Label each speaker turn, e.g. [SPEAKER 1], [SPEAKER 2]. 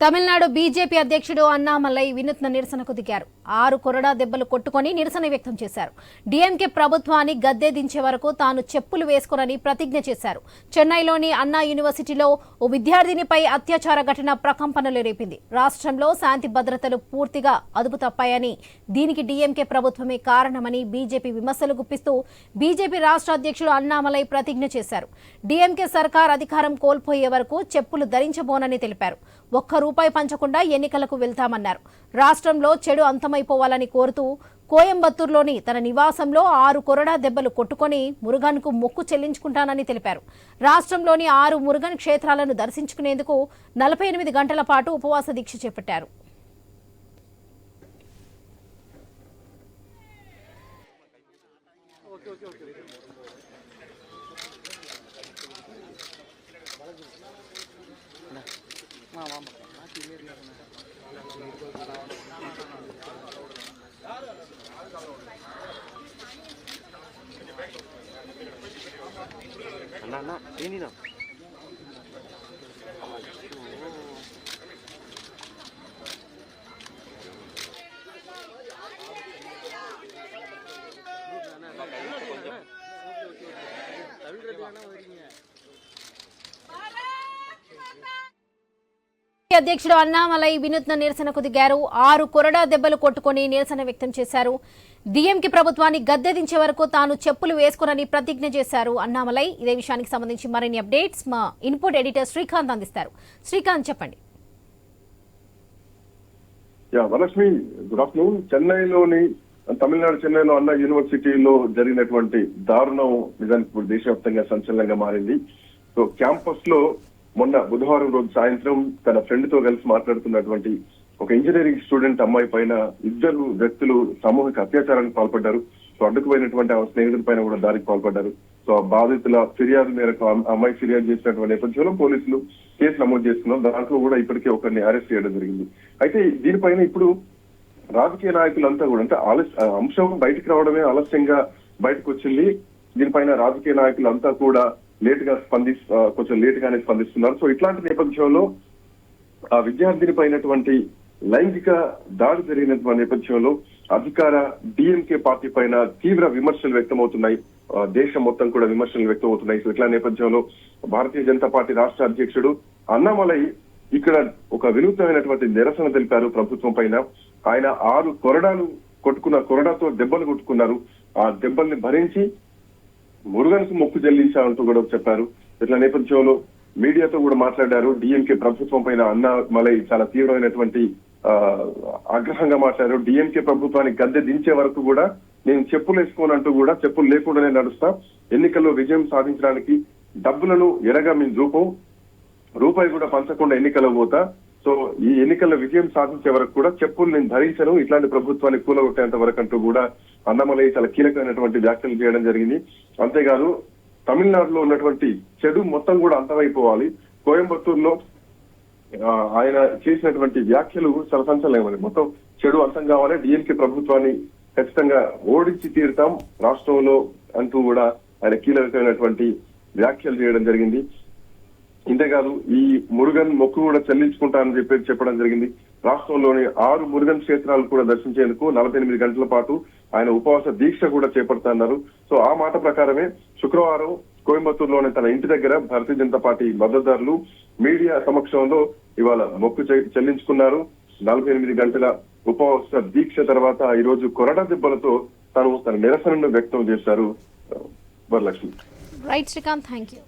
[SPEAKER 1] Tamil Nadu BJP అధ్యక్షుడు అన్నామలై వినూత్న నిరసనకు దిగారు. ఆరు కొరడా దెబ్బలు కొట్టుకొని నిరసన వ్యక్తం చేశారు. డీఎంకే ప్రభుత్వాన్ని గద్దె దించే వరకు తాను చెప్పులు వేసుకోనని ప్రతిజ్ఞ చేశారు. చెన్నైలోని అన్నా యూనివర్సిటీలో ఓ విద్యార్థినిపై అత్యాచార ఘటన ప్రకంపనలు రేపింది. రాష్ట్రంలో శాంతి భద్రతలు పూర్తిగా అదుపు తప్పాయని దీనికి డీఎంకే ప్రభుత్వమే కారణమని బీజేపీ విమర్శలు గుప్పిస్తూ బీజేపీ రాష్ట్ర అధ్యక్షుడు అన్నామలై ప్రతిజ్ఞ చేశారు. డీఎంకే సర్కార్ అధికారం కోల్పోయే వరకు చెప్పులు ధరించబోనని తెలిపారు. ఒక్కరు రూపాయి పంచకుండా ఎన్నికలకు వెళ్తామన్నారు. రాష్ట్రంలో చెడు అంతమైపోవాలని కోరుతూ కోయంబత్తూరులోని తన నివాసంలో ఆరు కొరడా దెబ్బలు కొట్టుకొని మురుగన్కు మొక్కు చెల్లించుకుంటానని తెలిపారు. రాష్ట్రంలోని ఆరు మురుగన్ క్షేత్రాలను దర్శించుకునేందుకు నలభై ఎనిమిది గంటల పాటు ఉపవాస దీక్ష చేపట్టారు.
[SPEAKER 2] Yeni lan.
[SPEAKER 1] అధ్యక్షుడు అన్నామలై వినూత్న నిరసనకు దిగారు ఆరు కొరడా దెబ్బలు కొట్టుకుని నిరసన వ్యక్తం చేశారు. డీఎంకే ప్రభుత్వాన్ని గద్దె దించే వరకు తాను చెప్పులు వేసుకునని ప్రతిజ్ఞ చేశారు అన్నామలై. ఇదే విషయానికి సంబంధించి మరిన్ని అప్డేట్స్ మా ఇన్పుట్ ఎడిటర్ శ్రీకాంత్ అందిస్తారు. శ్రీకాంత్ చెప్పండి.
[SPEAKER 3] Varalakshmi good afternoon. చెన్నైలోని తమిళనాడు చెన్నైలో అన్న యూనివర్సిటీలో జరిగినటువంటి దారుణం నిజానికి ఇప్పుడు దేశవ్యాప్తంగా సంచలనంగా మారింది. సో క్యాంపస్లో మొన్న బుధవారం రోజు సాయంత్రం తన ఫ్రెండ్తో కలిసి మాట్లాడుతున్నటువంటి ఒక ఇంజనీరింగ్ స్టూడెంట్ అమ్మాయి పైన ఇద్దరు వ్యక్తులు సామూహిక అత్యాచారానికి పాల్పడ్డారు. సో అడ్డుకుపోయినటువంటి ఆమె స్నేహితుల పైన కూడా దారికి పాల్పడ్డారు. సో బాధితుల ఫిర్యాదు మేరకు అమ్మాయి ఫిర్యాదు చేసినటువంటి నేపథ్యంలో పోలీసులు కేసు నమోదు చేస్తున్నారు దాంట్లో కూడా ఇప్పటికే ఒకరిని అరెస్ట్ చేయడం జరిగింది. అయితే దీనిపైన ఇప్పుడు రాజకీయ నాయకులంతా కూడా అంటే ఆలస్య అంశం బయటకు రావడమే ఆలస్యంగా బయటకు వచ్చింది. దీనిపైన రాజకీయ నాయకులంతా కూడా లేట్గా స్పంది కొంచెం లేట్ గానే స్పందిస్తున్నారు. సో ఇట్లాంటి నేపథ్యంలో ఆ విద్యార్థిని పైనటువంటి లైంగిక దాడి జరిగినటువంటి నేపథ్యంలో అధికార డిఎంకే పార్టీ పైన తీవ్ర విమర్శలు వ్యక్తమవుతున్నాయి. ఆ, దేశం మొత్తం కూడా విమర్శలు వ్యక్తమవుతున్నాయి. సో ఇట్లా నేపథ్యంలో భారతీయ జనతా పార్టీ రాష్ట్ర అధ్యక్షుడు అన్నామలై ఇక్కడ ఒక వినూత్నమైనటువంటి నిరసన తెలిపారు ప్రభుత్వం పైన. ఆయన ఆరు కొరడాలు కొట్టుకున్న కొరడాతో దెబ్బలు కొట్టుకున్నారు. ఆ దెబ్బల్ని భరించి మురుగన్కు మొక్కు చెల్లించాలంటూ కూడా చెప్పారు. ఇట్లా నేపథ్యంలో మీడియాతో కూడా మాట్లాడారు. డిఎంకే ప్రభుత్వం పైన అన్న మలై చాలా తీవ్రమైనటువంటి ఆ, ఆగ్రహంగా మాట్లాడారు. డిఎంకే ప్రభుత్వానికి గద్దె దించే వరకు కూడా నేను చెప్పులు వేసుకోనంటూ కూడా చెప్పులు లేకుండానే నడుస్తా. ఎన్నికల్లో విజయం సాధించడానికి డబ్బులను ఎరగా మేము రూపం. రూపాయి కూడా పంచకుండా ఎన్నికల పోతా. సో ఈ ఎన్నికల్లో విజయం సాధించే వరకు కూడా చెప్పులు నేను ధరించను. ఇట్లాంటి ప్రభుత్వాన్ని కూలగొట్టేంత వరకు అంటూ కూడా అన్నమలై చాలా కీలకమైనటువంటి వ్యాఖ్యలు చేయడం జరిగింది. అంతేకాదు తమిళనాడులో ఉన్నటువంటి చెడు మొత్తం కూడా అంతమైపోవాలి. కోయంబత్తూరులో ఆయన చేసినటువంటి వ్యాఖ్యలు చాలా సంచలనమైనవి మొత్తం చెడు అంతం కావాలి. డిఎంకే ప్రభుత్వాన్ని ఖచ్చితంగా ఓడించి తీరుతాం. రాష్ట్రంలో అంటూ కూడా ఆయన కీలకమైనటువంటి వ్యాఖ్యలు చేయడం జరిగింది. ఇంతేకాదు ఈ మురుగన్ మొక్కు కూడా చెల్లించుకుంటానని చెప్పేసి చెప్పడం జరిగింది. రాష్ట్రంలోని ఆరు మురుగన్ క్షేత్రాలు కూడా దర్శించేందుకు నలభై ఎనిమిది గంటల పాటు ఆయన ఉపవాస దీక్ష కూడా చేపడుతున్నారు. సో ఆ మాట ప్రకారమే శుక్రవారం కోయంబత్తూరులోని తన ఇంటి దగ్గర భారతీయ జనతా పార్టీ మద్దతుదారులు మీడియా సమక్షంలో ఇవాళ మొక్కు చె- చెల్లించుకున్నారు. నలభై ఎనిమిది గంటల ఉపవాస దీక్ష తర్వాత ఈ రోజు కొరడ దెబ్బలతో తను తన నిరసనను వ్యక్తం చేశారు. Varalakshmi.
[SPEAKER 1] Right Srikanth thank you